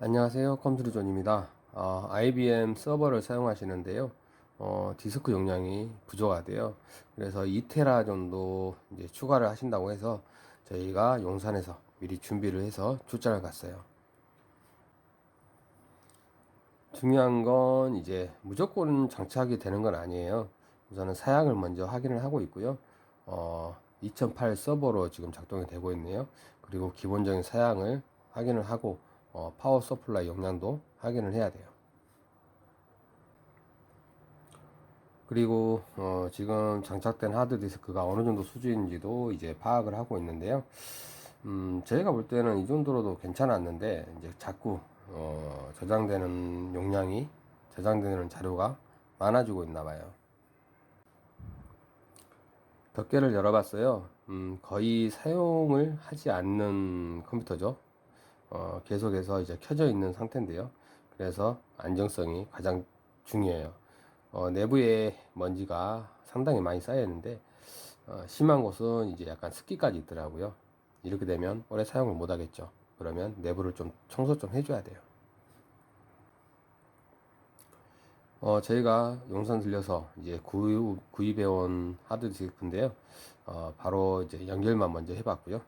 안녕하세요. 컴퓨터존입니다. 어, IBM 서버를 사용하시는데요. 어, 디스크 용량이 부족하대요. 그래서 2테라 정도 이제 추가를 하신다고 해서 저희가 용산에서 미리 준비를 해서 출장을 갔어요. 중요한 건 이제 무조건 장착이 되는 건 아니에요. 우선은 사양을 먼저 확인을 하고 있고요. 어, 2008 서버로 지금 작동이 되고 있네요. 그리고 기본적인 사양을 확인을 하고 어, 파워 서플라이 용량도 확인을 해야 돼요. 그리고 어, 지금 장착된 하드 디스크가 어느 정도 수준인지도 이제 파악을 하고 있는데요. 음, 저희가 볼 때는 이 정도로도 괜찮았는데 이제 자꾸 어, 저장되는 용량이 저장되는 자료가 많아지고 있나 봐요. 덮개를 열어봤어요. 음, 거의 사용을 하지 않는 컴퓨터죠. 어, 계속해서 이제 켜져 있는 상태인데요. 그래서 안정성이 가장 중요해요. 어, 내부에 먼지가 상당히 많이 쌓여 있는데 어, 심한 곳은 이제 약간 습기까지 있더라고요. 이렇게 되면 오래 사용을 못 하겠죠. 그러면 내부를 좀 청소 좀 해줘야 돼요. 어, 저희가 용산 들려서 이제 구입, 구입해온 하드 디스크인데요. 어, 바로 이제 연결만 먼저 해봤고요.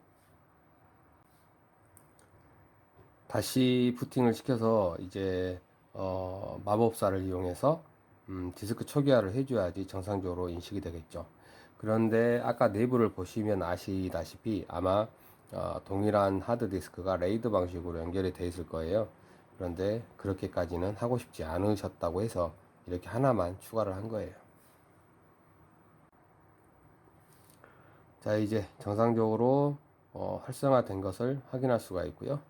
다시 부팅을 시켜서 이제 어, 마법사를 이용해서 음, 디스크 초기화를 해줘야지 정상적으로 인식이 되겠죠. 그런데 아까 내부를 보시면 아시다시피 아마 어, 동일한 하드디스크가 레이드 방식으로 연결이 되어 있을 거예요. 그런데 그렇게까지는 하고 싶지 않으셨다고 해서 이렇게 하나만 추가를 한 거예요. 자, 이제 정상적으로 어, 활성화된 것을 확인할 수가 있고요.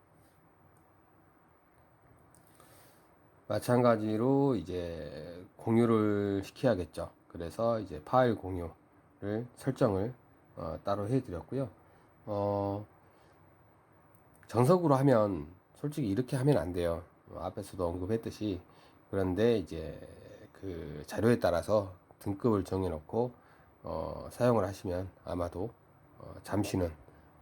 마찬가지로 이제 공유를 시켜야겠죠. 그래서 이제 파일 공유를 설정을 어, 따로 해드렸고요. 어, 정석으로 하면 솔직히 이렇게 하면 안 돼요. 어, 앞에서도 언급했듯이 그런데 이제 그 자료에 따라서 등급을 정해놓고 어, 사용을 하시면 아마도 어, 잠시는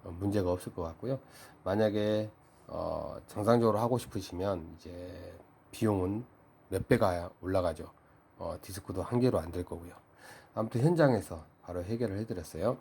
어, 문제가 없을 것 같고요. 만약에 어, 정상적으로 하고 싶으시면 이제 비용은 몇 배가 올라가죠. 어, 디스크도 한 개로 안 될 거고요. 아무튼 현장에서 바로 해결을 해드렸어요.